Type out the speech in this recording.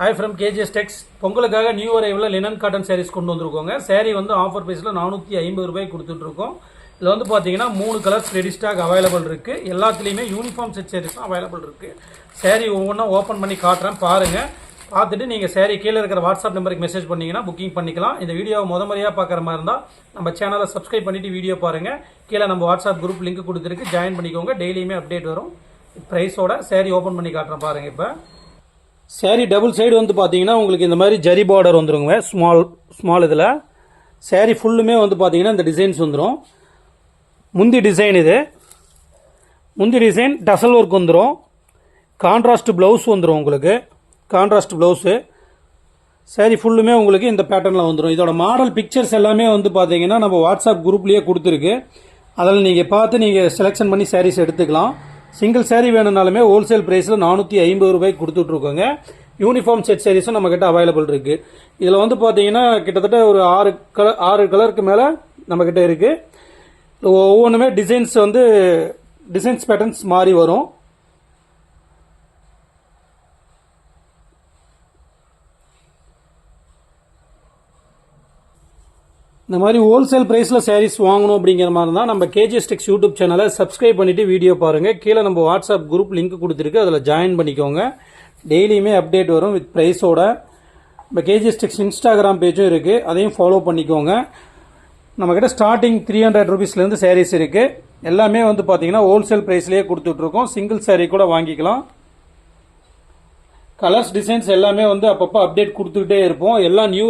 Hi from KGs Tex பொங்கலுக்காக new arrival linen cotton sarees கொண்டு வந்திருக்கோங்க. சேரீ வந்து ஆஃபர் ப்ரைஸில் நானூற்றி ஐம்பது ரூபாய்க்கு கொடுத்துட்ருக்கோம் இதில் வந்து பார்த்தீங்கன்னா மூணு கலர்ஸ் ரெடி ஸ்டாக் அவைலபிள் இருக்குது எல்லாத்துலேயுமே யூனிஃபார்ம் செட் சாரீஸும் அவைலபிள் இருக்குது saree ஒவ்வொன்றா ஓப்பன் பண்ணி காட்டுறேன் பாருங்கள் பார்த்துட்டு நீங்கள் சேரீ கீழே இருக்கிற வாட்ஸ்அப் நம்பருக்கு மெசேஜ் பண்ணிங்கன்னா புக்கிங் பண்ணிக்கலாம். இந்த வீடியோவை முத முறையாக பார்க்குற மாதிரி இருந்தால் நம்ம சேனலை சப்ஸ்கிரைப் பண்ணிவிட்டு வீடியோ பாருங்கள் கீழே நம்ம வாட்ஸ்அப் குரூப் லிங்க் கொடுத்துருக்கு. ஜாயின் பண்ணிக்கோங்க. டெய்லியுமே அப்டேட் வரும். ப்ரைஸோட சேரீ ஓப்பன் பண்ணி காட்டுறேன் பாருங்கள் இப்போ. சேரீ டபுள் சைடு வந்து பார்த்தீங்கன்னா உங்களுக்கு இந்த மாதிரி ஜரி பார்டர் வந்துருங்க. ஸ்மால் ஸ்மால் இதில். சேரீ ஃபுல்லுமே வந்து பார்த்தீங்கன்னா இந்த டிசைன்ஸ் வந்துடும் முந்தி டிசைன் இது. முந்தி டிசைன் டசல் ஒர்க் வந்துடும் கான்ட்ராஸ்ட் ப்ளவுஸ் வந்துடும் உங்களுக்கு. கான்ட்ராஸ்ட் ப்ளவுஸு saree ஃபுல்லுமே உங்களுக்கு இந்த பேட்டர்னில் வந்துடும் இதோட மாடல் பிக்சர்ஸ் எல்லாமே வந்து பார்த்தீங்கன்னா நம்ம வாட்ஸ்அப் குரூப்லேயே கொடுத்துருக்கு. அதில் நீங்கள் பார்த்து நீங்கள் செலெக்ஷன் பண்ணி சாரீஸ் எடுத்துக்கலாம். சிங்கிள் சேரீ வேணும்னாலுமே ஹோல்சேல் ப்ரைஸில் நானூற்றி ஐம்பது ரூபாய்க்கு கொடுத்துட்ருக்கோங்க. யூனிஃபார்ம் செட் சேரீஸும் நம்மக்கிட்ட அவைலபிள் இருக்குது இதில் வந்து பார்த்தீங்கன்னா கிட்டத்தட்ட ஒரு ஆறு கலர் ஆறு கலருக்கு மேலே நம்மக்கிட்ட இருக்குது ஒவ்வொன்றுமே டிசைன்ஸ் வந்து டிசைன்ஸ் பேட்டர்ன்ஸ் மாறி வரும். இந்த மாதிரி ஹோல்சேல் ப்ரைஸில் சாரீஸ் வாங்கணும் அப்படிங்கிற மாதிரி இருந்தால் நம்ம கேஜிஎஸ் டெக்ஸ் யூடியூப் சேனலை சப்ஸ்கிரைப் பண்ணிவிட்டு வீடியோ பாருங்கள் கீழே நம்ம வாட்ஸ்அப் குரூப் லிங்க் கொடுத்துருக்கு. அதில் ஜாயின் பண்ணிக்கோங்க. டெய்லியுமே அப்டேட் வரும் வித் ப்ரைஸோட இப்போ கேஜிஎஸ் டெக்ஸ் இன்ஸ்டாகிராம் பேஜும் இருக்குது அதையும் ஃபாலோ பண்ணிக்கோங்க. நம்மக்கிட்ட ஸ்டார்டிங் த்ரீ ஹண்ட்ரட் ருபீஸ்லேருந்து சாரீஸ் இருக்குது எல்லாமே வந்து பார்த்தீங்கன்னா ஹோல்சேல் ப்ரைஸ்லேயே கொடுத்துட்ருக்கோம் சிங்கிள் சாரீ கூட வாங்கிக்கலாம். கலர்ஸ் டிசைன்ஸ் எல்லாமே வந்து அப்பப்போ அப்டேட் கொடுத்துக்கிட்டே இருப்போம். எல்லாம் நியூ